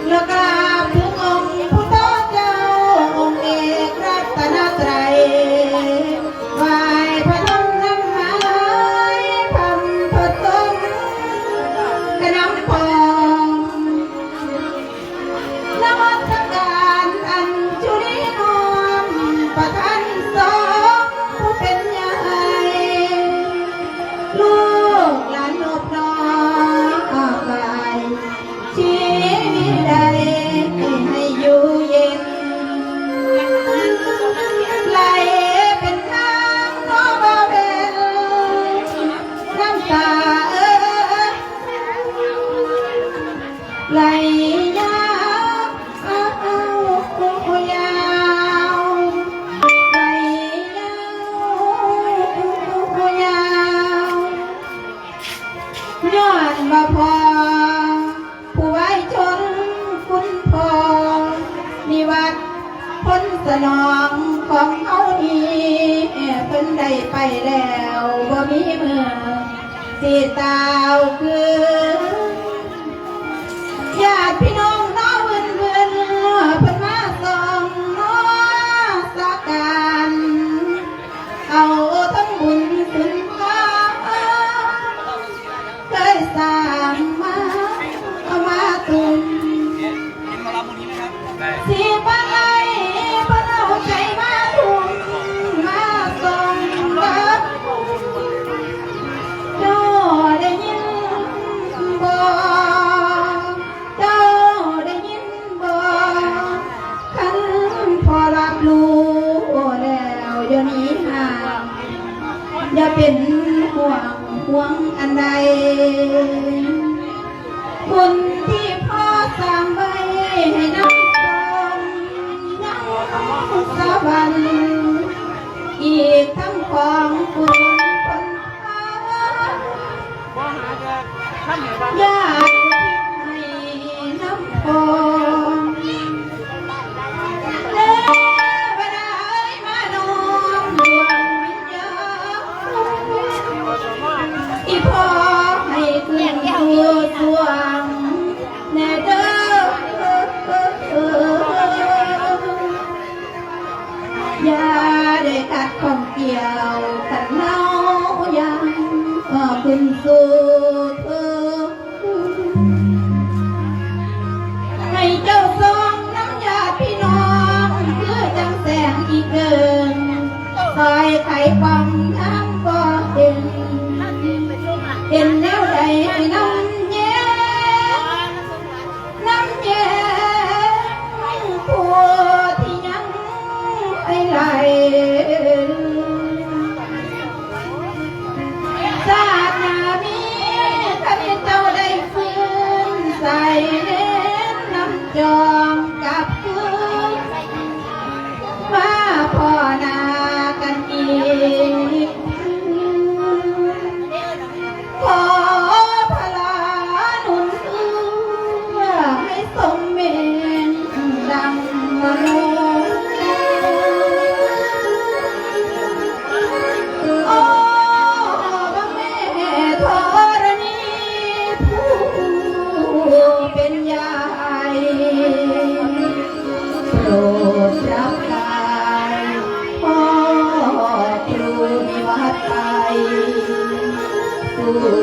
แนิวัดพ้นสนองของเขานี้เพิ่นได้ไปแล้วบ่มีเมือสีตาวคือ สีปะไอเพิ่นเอาใจมาทุ่มมาส่งกับเจ้าได้ยินบ่เจ้าได้ยินบ่คันพอรับรู้แล้วเดี๋ยวนี้ห่างอย่าเป็นห่วงห่วงอันใดคุณที่พ่อสร้างไว้ให้น้ำต อีพ่อให้ขึ้นอยู่สวงแน่เด้ออย่าได้ขัดข้องเกี่ยวขันเนายังออกขึ้นสู่เธอให้เจ้าทรงน้ำยาพี่น้องคือจังแสงอีกเกินซอยไข่ปัง เห็นแล้วใดให้น้ำแย่น้ำแย่ผัวที่ยังไปไหลชาติหน้ามีข้าพเจ้าได้ฟื้นใส่เน้นน้ำจองกับคืนมาพ่อนากันอีก